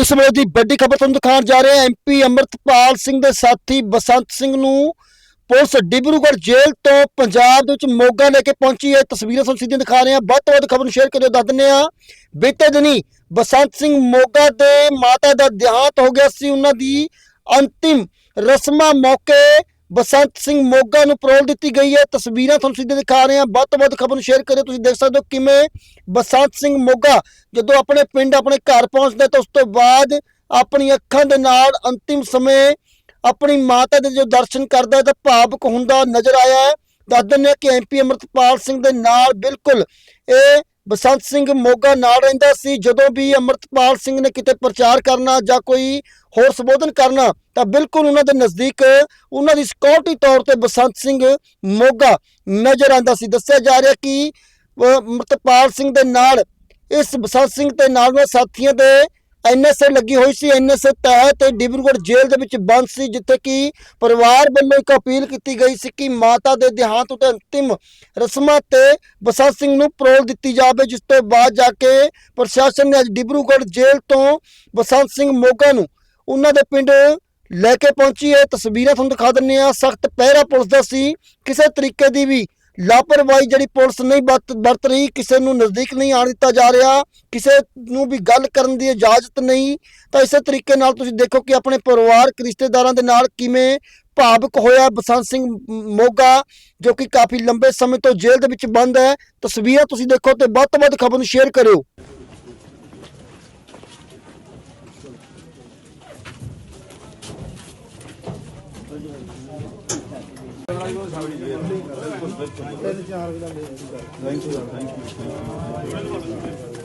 ਇਸ ਵੇਲੇ ਦੀ ਵੱਡੀ ਖਬਰ ਤੁਹਾਨੂੰ ਦਿਖਾਉਣ ਜਾ ਰਹੇ ਹਾਂ। ਐਮਪੀ ਅਮਰਤਪਾਲ ਸਿੰਘ ਦੇ ਸਾਥੀ ਬਸੰਤ ਸਿੰਘ ਨੂੰ ਪੁਲਿਸ ਡਿਬਰੂਗੜ੍ਹ ਜੇਲ੍ਹ ਤੋਂ ਪੰਜਾਬ ਦੇ ਵਿੱਚ ਮੋਗਾ ਲੈ ਕੇ ਪਹੁੰਚੀ ਹੈ। ਤਸਵੀਰਾਂ ਤੁਹਾਨੂੰ ਸਿੱਧੀਆਂ ਦਿਖਾ ਰਹੇ ਹਾਂ। ਵੱਧ ਤੋਂ ਵੱਧ ਖਬਰ ਨੂੰ ਸ਼ੇਅਰ ਕਰਿਓ, ਦੱਸ ਦਿੰਦੇ ਹਾਂ। ਬੀਤੇ ਦਿਨੀ ਬਸੰਤ ਸਿੰਘ ਮੋਗਾ ਦੇ ਮਾਤਾ ਦਾ ਦੇਹਾਂਤ ਹੋ ਗਿਆ ਸੀ। ਉਹਨਾਂ ਦੀ ਅੰਤਿਮ ਰਸਮਾਂ ਮੌਕੇ ਬਸੰਤ ਸਿੰਘ ਮੋਗਾ ਨੂੰ ਪਰੋਲ ਦਿੱਤੀ ਗਈ ਹੈ। ਤਸਵੀਰਾਂ ਤੁਹਾਨੂੰ ਸਿੱਧੇ ਦਿਖਾ ਰਹੇ ਹਾਂ। ਵੱਧ ਤੋਂ ਵੱਧ ਖਬਰ ਨੂੰ ਸ਼ੇਅਰ ਕਰਿਓ। ਤੁਸੀਂ ਦੇਖ ਸਕਦੇ ਹੋ ਕਿਵੇਂ ਬਸੰਤ ਸਿੰਘ ਮੋਗਾ ਜਦੋਂ ਆਪਣੇ ਪਿੰਡ, ਆਪਣੇ ਘਰ ਪਹੁੰਚਦਾ ਤਾਂ ਉਸ ਤੋਂ ਬਾਅਦ ਆਪਣੀ ਅੱਖਾਂ ਦੇ ਨਾਲ ਅੰਤਿਮ ਸਮੇਂ ਆਪਣੀ ਮਾਤਾ ਦੇ ਜੋ ਦਰਸ਼ਨ ਕਰਦਾ ਤਾਂ ਭਾਵਕ ਹੁੰਦਾ ਨਜ਼ਰ ਆਇਆ ਹੈ। ਦੱਸ ਦਿੰਦੇ ਹਾਂ ਕਿ ਐਮਪੀ ਅਮਰਤਪਾਲ ਸਿੰਘ ਦੇ ਨਾਲ ਬਿਲਕੁਲ ਇਹ ਬਸੰਤ ਸਿੰਘ ਮੋਗਾ ਨਾਲ ਰਹਿੰਦਾ ਸੀ। ਜਦੋਂ ਵੀ ਅਮਰਤਪਾਲ ਸਿੰਘ ਨੇ ਕਿਤੇ ਪ੍ਰਚਾਰ ਕਰਨਾ ਜਾਂ ਕੋਈ ਹੋਰ ਸੰਬੋਧਨ ਕਰਨਾ ਤਾਂ ਬਿਲਕੁਲ ਉਹਨਾਂ ਦੇ ਨਜ਼ਦੀਕ ਉਹਨਾਂ ਦੀ ਸਿਕਿਉਰਿਟੀ ਤੌਰ ਤੇ ਬਸੰਤ ਸਿੰਘ ਮੋਗਾ ਨਜ਼ਰ ਆਉਂਦਾ ਸੀ। ਦੱਸਿਆ ਜਾ ਰਿਹਾ ਕਿ ਅਹ, ਅਮਰਤਪਾਲ ਸਿੰਘ ਦੇ ਨਾਲ ਇਸ ਬਸੰਤ ਸਿੰਘ ਤੇ ਨਾਲ ਦੇ ਸਾਥੀਆਂ ਦੇ ਐਨਐਸਏ ਲੱਗੀ ਹੋਈ ਸੀ। ਐਨਐਸਏ ਤਹਿਤ ਡਿਬਰੂਗੜ੍ਹ ਜੇਲ੍ਹ ਦੇ ਵਿੱਚ ਬੰਦ ਸੀ, ਜਿੱਥੇ ਕਿ ਪਰਿਵਾਰ ਵੱਲੋਂ ਇੱਕ ਅਪੀਲ ਕੀਤੀ ਗਈ ਸੀ ਕਿ ਮਾਤਾ ਦੇ ਦੇਹਾਂਤ ਉਤੇ ਅੰਤਿਮ ਰਸਮਾਂ ਤੇ ਬਸੰਤ ਸਿੰਘ ਨੂੰ ਪਰੋਲ ਦਿੱਤੀ ਜਾਵੇ, ਜਿਸ ਤੋਂ ਬਾਅਦ ਜਾ ਕੇ ਪ੍ਰਸ਼ਾਸਨ ਨੇ ਅੱਜ ਡਿਬਰੂਗੜ੍ਹ ਜੇਲ੍ਹ ਤੋਂ ਬਸੰਤ ਸਿੰਘ ਮੋਗਾ ਨੂੰ ਉਹਨਾਂ ਦੇ ਪਿੰਡ ਲੈ ਕੇ ਪਹੁੰਚੀ। ਹੈ ਤਸਵੀਰਾਂ ਤੁਹਾਨੂੰ ਦਿਖਾ ਦਿੰਨੇ ਆ ਸਖਤ ਪਹਿਰਾ ਪੁਲਿਸ ਦਾ ਸੀ। ਕਿਸੇ ਤਰੀਕੇ ਦੀ ਵੀ ਲਾਪਰਵਾਹੀ ਜਿਹੜੀ ਪੁਲਿਸ ਨਹੀਂ ਵਰਤ ਵਰਤ ਰਹੀ, ਕਿਸੇ ਨੂੰ ਨਜ਼ਦੀਕ ਨਹੀਂ ਆਣ ਦਿੱਤਾ ਜਾ ਰਿਹਾ, ਕਿਸੇ ਨੂੰ ਵੀ ਗੱਲ ਕਰਨ ਦੀ ਇਜਾਜ਼ਤ ਨਹੀਂ, ਤਾਂ ਇਸੇ ਤਰੀਕੇ ਨਾਲ ਤੁਸੀਂ ਦੇਖੋ ਕਿ ਆਪਣੇ ਪਰਿਵਾਰਕ ਰਿਸ਼ਤੇਦਾਰਾਂ ਦੇ ਨਾਲ ਕਿਵੇਂ ਭਾਵੁਕ ਹੋਇਆ ਬਸੰਤ ਸਿੰਘ ਮ- ਮੋਗਾ, ਜੋ ਕਿ ਕਾਫੀ ਲੰਬੇ ਸਮੇਂ ਤੋਂ ਜੇਲ੍ਹ ਦੇ ਵਿੱਚ ਬੰਦ ਹੈ। ਤਸਵੀਰਾਂ ਤੁਸੀਂ ਦੇਖੋ ਤੇ ਵੱਧ ਤੋਂ ਵੱਧ ਖਬਰ ਨੂੰ ਸ਼ੇਅਰ ਕਰਿਓ।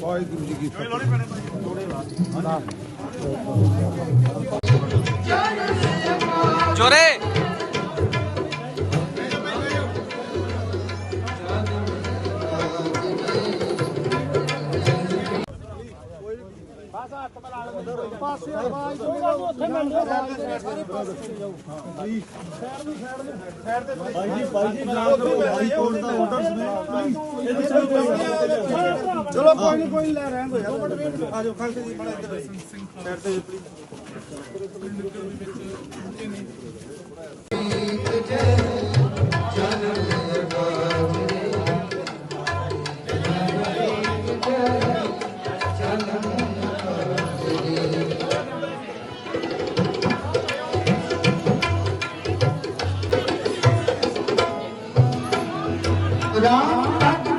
ਵਾਹਿਗੁਰੂ ਜੀ ਕੀ ਜੋਰੇ ਚੋਰੇ ਚਲੋ ਕੋਈ ਨਹੀਂ ਕੋਈ ਲੈ ਰਹਿਣ ਦੋ ਯਾਰ। ਆ ਜਾਓ ਖਾਲਸੇ ਜੀ ਬੜਾ ਇੱਧਰ ਸਾਈਡ ਤੇ ਪਲੀਜ਼ olhar